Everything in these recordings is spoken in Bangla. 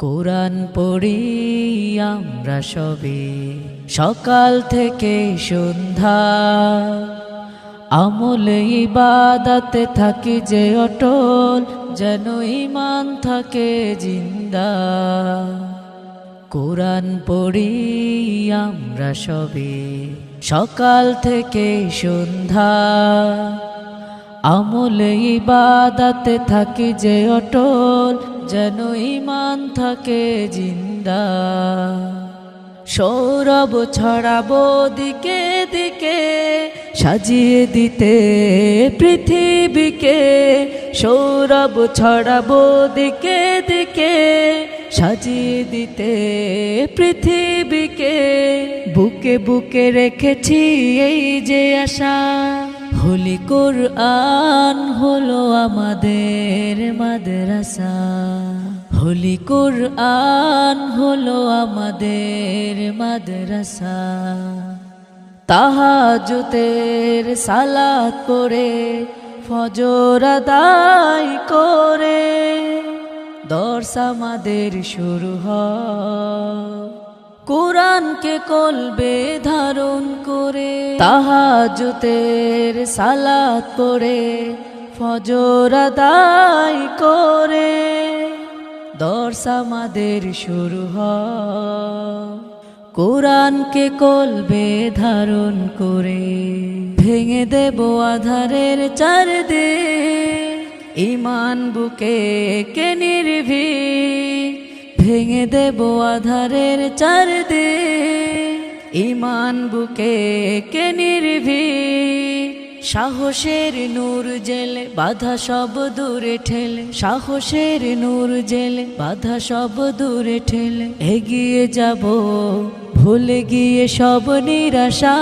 কোরআন পড়ি আমরা সবে। সকাল থেকে সন্ধ্যা। আমলে ইবাদাতে থাকি যে অটল, যেন ইমান থাকে জিন্দা। কোরআন পড়ি আমরা সবে। সকাল থেকে সন্ধ্যা। আমলে ইবাদাতে থাকি যে অটল যেন ইমান থাকে জিন্দা। সৌরভ ছড়াবো দিকে দিকে, সাজিয়ে দিতে পৃথিবীকে। সৌরভ ছড়াবো দিকে দিকে, সাজিয়ে দিতে পৃথিবীকে। বুকে বুকে রেখেছি এই যে আশা। হোলি কোরআন হলো আমাদের মাদ্রাসা। হোলি কোরআন হলো আমাদের মাদ্রাসা। তাহাজুতের সালাত করে ফজর আদায় করে, দর্শ আমাদের শুরু হয়। কোরআনকে কলবে ধারণ করে। তাহাজুতের সালাত করে ফজর আদায় করে। দর্শ আমাদের শুরু হয় কোরআনকে কলবে ধারণ করে, ভেঙে দেব আধারের চারদে ইমান বুকে কে নির্ভী ভেঙে দেব আধারের চারদে ইমান বুকে কে নির্ভী সাহসের নূর জেলে, বাধা সব দূরে ঠেলে। সাহসের নূর জেলে, বাধা সব দূরে ঠেলে। এগিয়ে যাব, ভুলে গিয়ে সব নিরাশা।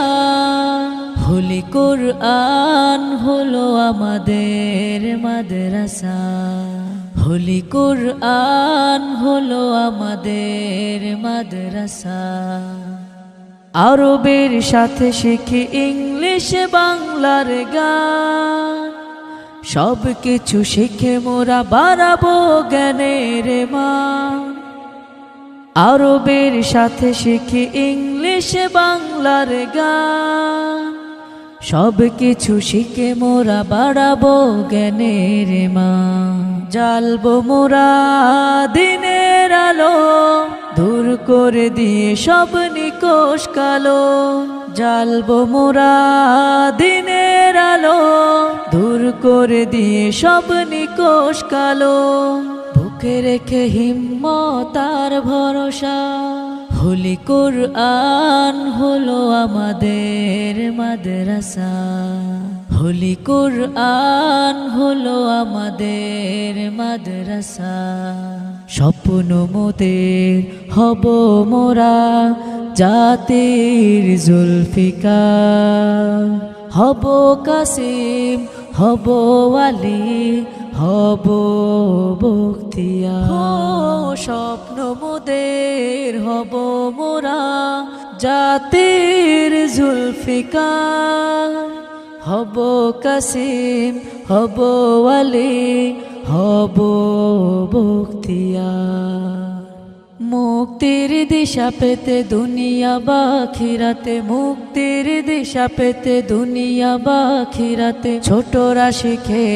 হোলি কোরআন হলো আমাদের মাদ্রাসা। হোলি কোরআন হলো আমাদের মাদ্রাসা। আরবের সাথে শিখি ইংলিশ, বাংলার গান। সব কিছু শিখে মোরা বাড়াবো জ্ঞানের মান। আরবের সাথে শিখি ইংলিশ, বাংলার গান। সব কিছু শিখে মোরা বাড়াবো জ্ঞানের মা জালবো মোরা দিনের আলো, দূর করে দিয়ে সব নিকোষ কালো। জালবো মোরা দিনের আলো, দূর করে দিয়ে সব নিকোষ কালো। বুকে রেখে হিম্মত আর ভরসা, হোলি কোরআন হলো আমাদের মাদ্রাসা। হোলি কোরআন হলো আমাদের মাদ্রাসা। স্বপ্ন মোদের হব মোরা জাতির জুলফিকার হব কাসিম, হব আলী, হব বক্তিয়া স্বপ্ন মোদের হব মোরা জাতির জুলফিকার হব কাসিম, হব আলী হব বক্তিয়া মুক্তির দিশা পেতে দুনিয়া বাখিরাতে মুক্তির দিশা পেতে দুনিয়া বাখিরাতে ছোটরা শিখে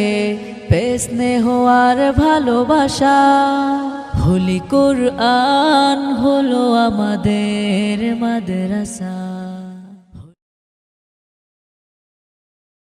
পেসনে হওয়ার ভালোবাসা। হোলি কোরআন হলো আমাদের মাদ্রাসা।